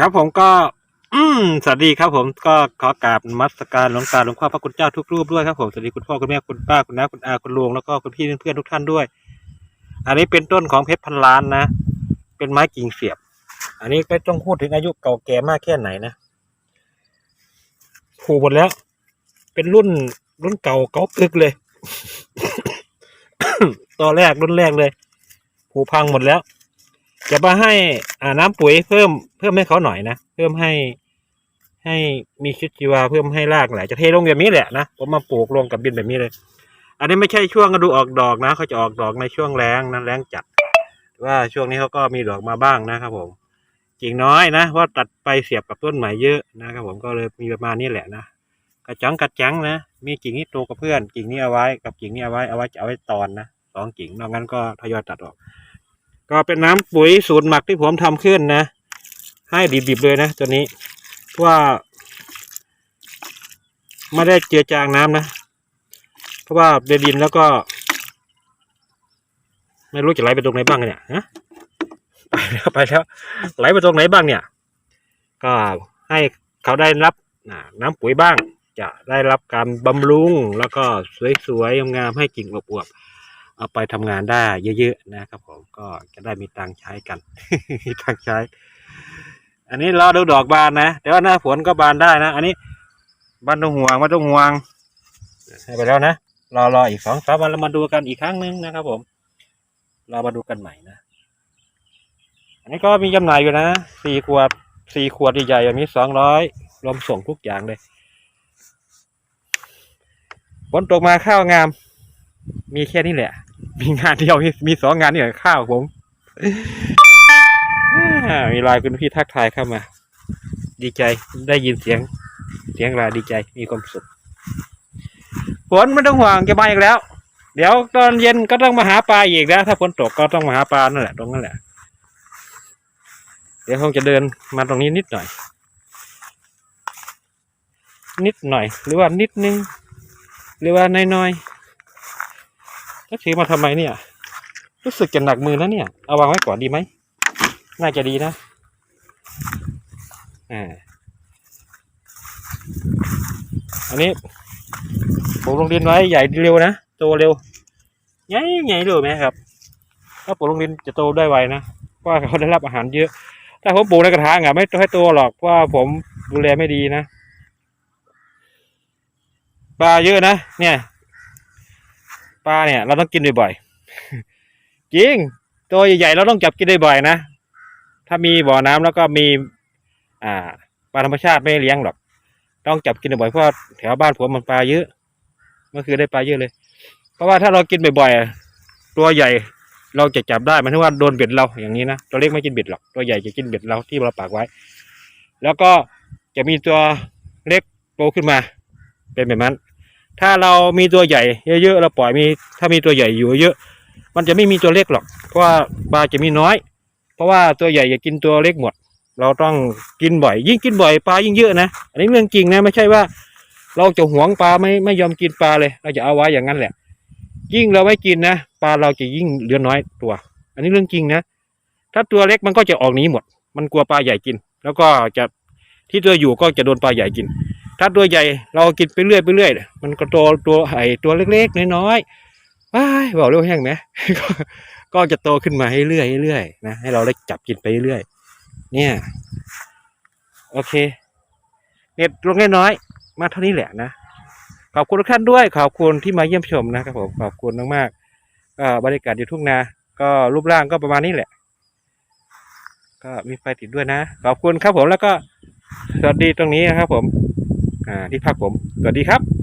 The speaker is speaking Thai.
ครับผมก็ อืมสวัสดีครับผมก็ขอกราบนมัสการหลวงตาหลวงพ่อพระคุณเจ้าทุกรูปด้วยครับผมสวัสดีคุณพ่อคุณแม่คุณป้าคุณน้าคุณอาคุณลุงแล้วก็คุณพี่เพื่อนๆทุกท่านด้วย อันนี้เป็นต้นของเพชรพันล้านนะ เป็นไม้กิ่งเสียบ อันนี้ไม่ต้องพูดถึงอายุเก่าแก่มากแค่ไหนนะผูกหมดแล้ว เป็นรุ่นรุ่นเก่าเก่ากึกเลยตอนแรกรุ่นแรกเลยผูพังหมดแล้ว จะมาให้อ่าน้ำปุ๋ยเพิ่มเพิ่มให้เขาหน่อยนะเพิ่มให้ให้มีชีวิตชีวาเพิ่มให้รากไหลจะเทลงแบบนี้แหละนะผมมาปลูกลงกับบินแบบนี้เลย อันนี้ไม่ใช่ช่วงฤดูออกดอกนะเขาจะออกดอกในช่วงแรงนั้นแรงจัดว่าช่วงนี้เขาก็มีดอกมาบ้างนะครับผมกิ่งน้อยนะเพราะตัดไปเสียบกับต้นใหม่เยอะนะครับผมก็เลยมีประมาณนี้แหละนะกระจังกระจังนะมีกิ่งนี้โตกับเพื่อนกิ่งนี้เอาไว้กับกิ่งนี้เอาไว้เอาไว้จะเอาไว้ตอนนะสองกิ่งนอกนั้นก็ทยอยตัดออก ก็เป็นน้ำปุ๋ยสูตรหมักที่ผมทำขึ้นนะ ให้ดิบๆเลยนะตัวนี้เพราะว่าไม่ได้เจือจางน้ำนะ เพราะว่าเดดินแล้วก็ ไม่รู้จะไหลไปตรงไหนบ้างเนี่ยฮะไปแล้วไปแล้วไหลไปตรงไหนบ้างเนี่ย ก็ให้เขาได้รับอ่าน้ำปุ๋ยบ้าง จะได้รับการบำรุงแล้วก็สวยๆงามๆให้กิ่งอวบๆ เอาไปทำงานได้เยอะๆนะครับผมก็จะได้มีตังค์ใช้กันมีตังค์ใช้ อันนี้รอดูดอกบานนะแต่ว่าหน้าฝนก็บานได้นะ อันนี้บานต้องห่วงไม่ต้องห่วงให้ไปแล้วนะรอรออีกสองสามวันแล้วมาดูกันอีกครั้งหนึงนะครับ ผม เรามาดูกันใหม่นะ อันนี้ก็มีจำหน่ายอยู่นะสี่ขวดสี่ขวดใหญ่ๆแบบนี้สองร้อยรวมส่งทุกอย่างเลยฝนตกมาข้าวงาม มีแค่นี้แหละ มีงานเดียวมีมีสองงานนี่แหละข้าวผมมีลายคุณพี่ทักทายเข้ามา ดีใจได้ยินเสียง เสียงลาดีใจมีความสุขฝนไม่ต้องห่วงจะมาอีกแล้ว เดี๋ยวตอนเย็นก็ต้องมาหาปลาอีกนะถ้าฝนตกก็ต้องมาหาปลานั่นแหละตรงนั้นแหละ เดี๋ยวคงจะเดินมาตรงนี้นิดหน่อย นิดหน่อย หรือว่านิดนึง หรือว่าน้อยๆ จะถือมาทำไมเนี่ย รู้สึกจะหนักมือนะเนี่ย เอาวางไว้ก่อนดีไหม น่าจะดีนะอ่าอันนี้ ผมลงดินไว้ใหญ่เร็วนะ โตเร็วใหญ่ใหญ่เร็วไหมครับ ถ้าปลูกลงดินจะโตได้ไวนะ เพราะเขาได้รับอาหารเยอะ ถ้าผมปลูกในกระถางอะไม่ให้โตหรอก เพราะผมดูแลไม่ดีนะ ปลาเยอะนะ เนี่ย ปลาเนี่ย เราต้องกินบ่อยๆจริง ตัวใหญ่ๆเราต้องจับกินบ่อยๆนะ ถ้ามีบ่อน้ำแล้วก็มี อ่าปลาธรรมชาติไม่เลี้ยงหรอก ต้องจับกินบ่อยๆเพราะแถวบ้านผมมันปลาเยอะเมื่อคืนได้ปลาเยอะเลย เพราะว่าถ้าเรากินบ่อยๆตัวใหญ่เราจะจับได้มันถึงว่าโดนเบ็ดเราอย่างนี้นะตัวเล็กไม่กินเบ็ดหรอกตัวใหญ่จะกินเบ็ดเราที่เราปากไว้ แล้วก็จะมีตัวเล็กโตขึ้นมา เป็นแบบนั้น ถ้าเรามีตัวใหญ่เยอะๆเราปล่อยมีถ้ามีตัวใหญ่อยู่เยอะ มันจะไม่มีตัวเล็กหรอก เพราะว่าปลาจะมีน้อย เพราะว่าตัวใหญ่จะกินตัวเล็กหมด เราต้องกินบ่อย ยิ่งกินบ่อยปลายิ่งเยอะนะอันนี้เรื่องจริงนะไม่ใช่ว่า เราจะหวงปลาไม่ไม่ยอมกินปลาเลย เราจะเอาไว้อย่างนั้นแหละ ยิ่งเราไม่กินนะปลาเราจะยิ่งเหลือน้อยตัว อันนี้เรื่องจริงนะ ถ้าตัวเล็กมันก็จะออกหนีหมด มันกลัวปลาใหญ่กิน แล้วก็จะที่ตัวอยู่ก็จะโดนปลาใหญ่กิน ถ้าตัวใหญ่เรากินไปเรื่อยไปเรื่อยมันก็โตตัวไอตัวเล็กๆน้อยๆว้ายบอกเร็วแห้งไหมก็ก็จะโตขึ้นมาให้เรื่อยเรื่อยๆนะให้เราได้จับกินไปเรื่อยๆเนี่ย โอเคเน็ตลงน้อยๆมาเท่านี้แหละนะขอบคุณทุกท่านด้วยขอบคุณที่มาเยี่ยมชมนะครับผมขอบคุณมากๆก็บรรยากาศอยู่ทุ่งนา ก็รูปร่างก็ประมาณนี้แหละ ก็มีไฟติดด้วยนะ ขอบคุณครับผมแล้วก็สวัสดีตรงนี้นะครับผม ที่พักผม สวัสดีครับ